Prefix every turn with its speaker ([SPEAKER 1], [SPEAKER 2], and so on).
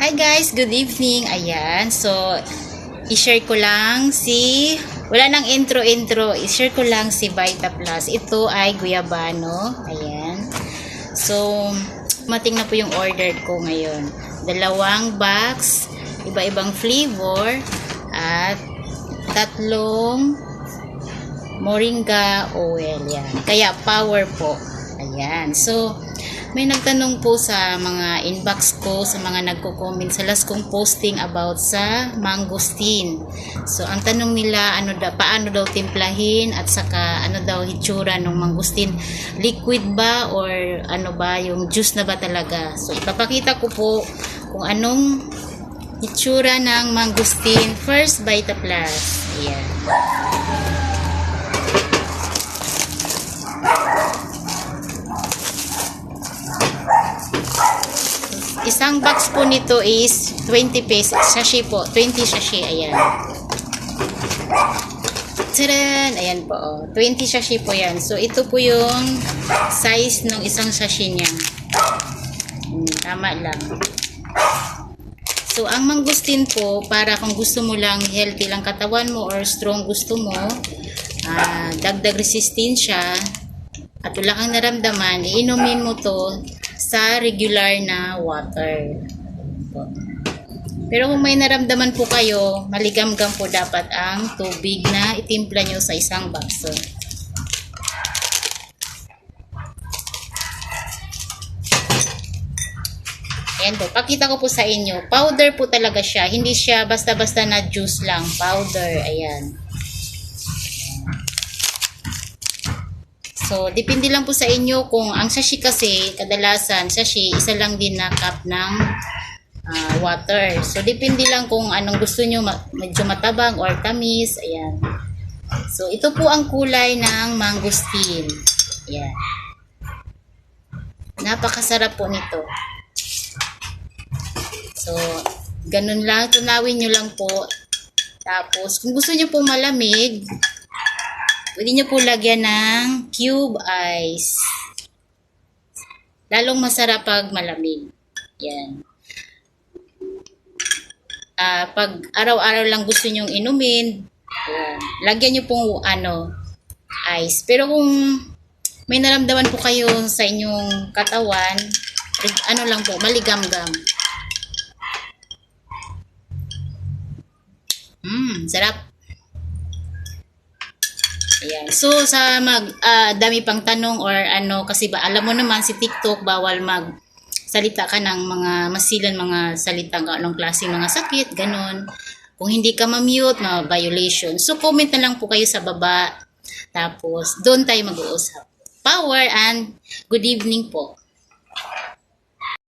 [SPEAKER 1] Hi guys, good evening. Ayan, so i-share ko lang si wala nang intro-intro, i-share ko lang si Vita Plus. Ito ay guyabano. Ayan. So, mating na po yung order ko ngayon. Dalawang box, iba-ibang flavor at tatlong moringa oil yan. Kaya power po. Ayan. So, may nagtanong po sa mga inbox ko, sa mga nagko-comment sa last kong posting about sa mangosteen. So, ang tanong nila, ano da, paano daw timplahin at saka ano daw hitsura ng mangosteen. Liquid ba or ano ba, yung juice na ba talaga. So, ipapakita ko po kung anong hitsura ng mangosteen. First, Vita Plus. Ayan. Isang box po nito is 20 pesos. Sachet po. 20 sachet. Ayan. Tadaan! Ayan po. Oh. 20 sachet po yan. So, ito po yung size ng isang sachet niya. Hmm, tama lang. So, ang mangustin po, para kung gusto mo lang healthy lang katawan mo or strong gusto mo, ah, dagdag resistensya, at wala kang naramdaman, iinumin mo to sa regular na water. Pero kung may naramdaman po kayo, maligamgam po dapat ang tubig na itimpla nyo sa isang baso. Ayan po, pakita ko po sa inyo. Powder po talaga siya. Hindi siya basta-basta na juice lang. Powder, ayan. So, depende lang po sa inyo kung ang sashi kasi, kadalasan, sashi, isa lang din na cup ng ah, water. So, depende lang kung anong gusto nyo, medyo matabang or tamis, ayan. So, ito po ang kulay ng mangosteen. Ayan. Napakasarap po nito. So, ganun lang. Tunawin nyo lang po. Tapos, kung gusto nyo pong malamig, pwede nyo po lagyan ng cube ice. Lalong masarap pag malamig. Yan. Ah, pag araw-araw lang gusto nyong inumin, yan. lagyan nyo pong ano, ice. Pero kung may naramdaman po kayo sa inyong katawan, ano lang po, maligam-gam. Mmm, sarap. Ayan. So, sa mag, ah, dami pang tanong or ano, kasi ba, alam mo naman si TikTok, bawal mag salita ka ng mga masilan, mga salita ng anong klase mga sakit, ganon. Kung hindi ka ma-mute, na violation. So, comment na lang po kayo sa baba. Tapos, doon tayo mag-uusap. Power and good evening po.